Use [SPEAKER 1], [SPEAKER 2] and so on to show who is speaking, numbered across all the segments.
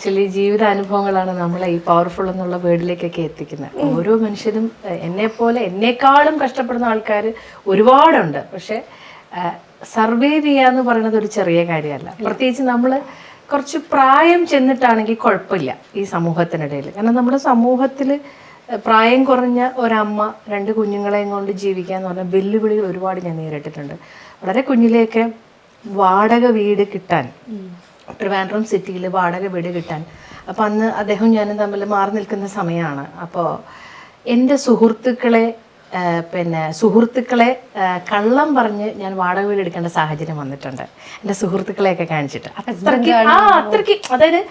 [SPEAKER 1] Actually ജീവിതാനുഭവങ്ങളാണ് നമ്മളെ ഈ powerful എന്നുള്ള വേർഡിലേക്കൊക്കെ എത്തിക്കുന്നത്. ഓരോ മനുഷ്യരും എന്നെ പോലെ എന്നെക്കാളും കഷ്ടപ്പെടുന്ന ആൾക്കാർ ഒരുപാടുണ്ട്. പക്ഷെ സർവൈവ് ചെയ്യാന്ന് പറയുന്നത് ഒരു ചെറിയ കാര്യമല്ല. പ്രത്യേകിച്ച് നമ്മൾ കുറച്ച് പ്രായം ചെന്നിട്ടാണെങ്കിൽ കുഴപ്പമില്ല ഈ സമൂഹത്തിനിടയിൽ. കാരണം നമ്മുടെ സമൂഹത്തിൽ പ്രായം കുറഞ്ഞ ഒരമ്മ രണ്ട് കുഞ്ഞുങ്ങളെയും കൊണ്ട് ജീവിക്കുക എന്ന് പറഞ്ഞാൽ വെല്ലുവിളികൾ ഒരുപാട് ഞാൻ നേരിട്ടിട്ടുണ്ട്. വളരെ കുഞ്ഞിലേക്ക് വാടക വീട് കിട്ടാൻ ട്രിവാൻഡ്രം സിറ്റിയിൽ വാടക വീട് കിട്ടാൻ. അപ്പോൾ അന്ന് അദ്ദേഹം ഞാനും തമ്മിൽ മാറി നിൽക്കുന്ന സമയമാണ് അപ്പോൾ എന്റെ സുഹൃത്തുക്കളെ പിന്നെ സുഹൃത്തുക്കളെ കള്ളം പറഞ്ഞ് ഞാൻ വാടക വീട് എടുക്കേണ്ട സാഹചര്യം വന്നിട്ടുണ്ട്. എന്റെ സുഹൃത്തുക്കളെയൊക്കെ കാണിച്ചിട്ട്. അത്രയ്ക്ക് ആ അത്രയ്ക്ക് അതായത്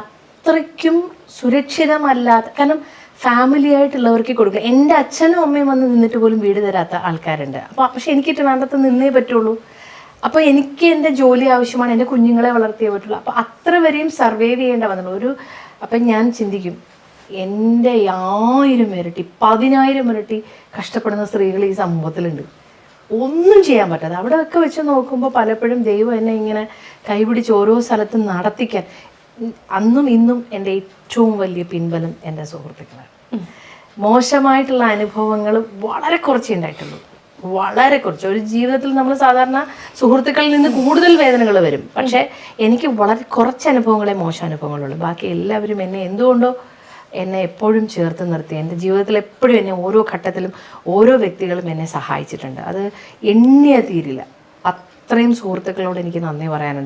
[SPEAKER 1] അത്രയ്ക്കും സുരക്ഷിതമല്ലാത്ത കാരണം ഫാമിലി ആയിട്ടുള്ളവർക്ക് കൊടുക്കുക എന്റെ അച്ഛനും അമ്മയും വന്ന് നിന്നിട്ട് പോലും വീട് തരാത്ത ആൾക്കാരുണ്ട്. അപ്പോൾ പക്ഷെ എനിക്ക് ട്രിവാൻഡ്രത്ത് നിന്നേ പറ്റുള്ളൂ. അപ്പോൾ എനിക്ക് എന്റെ ജോലി ആവശ്യമാണ് എന്റെ കുഞ്ഞുങ്ങളെ വളർത്തിയേ പറ്റുള്ളൂ. അപ്പോൾ അത്ര വരെയും സർവൈവ് ചെയ്യേണ്ട വന്നുള്ളൂ ഒരു അപ്പം ഞാൻ ചിന്തിക്കും എന്റെ ആയിരം ഇരട്ടി പതിനായിരം ഇരട്ടി കഷ്ടപ്പെടുന്ന സ്ത്രീകൾ ഈ സമൂഹത്തിലുണ്ട്. ഒന്നും ചെയ്യാൻ പറ്റാതെ അവിടെ ഒക്കെ വെച്ച് നോക്കുമ്പോൾ പലപ്പോഴും ദൈവം എന്നെ ഇങ്ങനെ കൈപിടിച്ച് ഓരോ സ്ഥലത്തും നടത്തിക്കാൻ അന്നും ഇന്നും എന്റെ ഏറ്റവും വലിയ പിൻബലം എന്റെ സുഹൃത്തുക്കളാണ്. മോശമായിട്ടുള്ള അനുഭവങ്ങൾ വളരെ കുറച്ചേ ഉണ്ടായിട്ടുള്ളൂ. വളരെ കുറച്ച്. ഒരു ജീവിതത്തിൽ നമ്മൾ സാധാരണ സുഹൃത്തുക്കളിൽ നിന്ന് കൂടുതൽ വേദനകൾ വരും. പക്ഷേ എനിക്ക് വളരെ കുറച്ച് അനുഭവങ്ങളെ മോശം അനുഭവങ്ങളുള്ളൂ. ബാക്കി എല്ലാവരും എന്നെ എന്തുകൊണ്ടോ എന്നെ എപ്പോഴും ചേർത്ത് നിർത്തി. എന്റെ ജീവിതത്തിൽ എപ്പോഴും എന്നെ ഓരോ ഘട്ടത്തിലും ഓരോ വ്യക്തികളും എന്നെ സഹായിച്ചിട്ടുണ്ട്. അത് എണ്ണിയ തീരില്ല. അത്രയും സുഹൃത്തുക്കളോട് എനിക്ക് നന്ദി പറയാനുണ്ട്.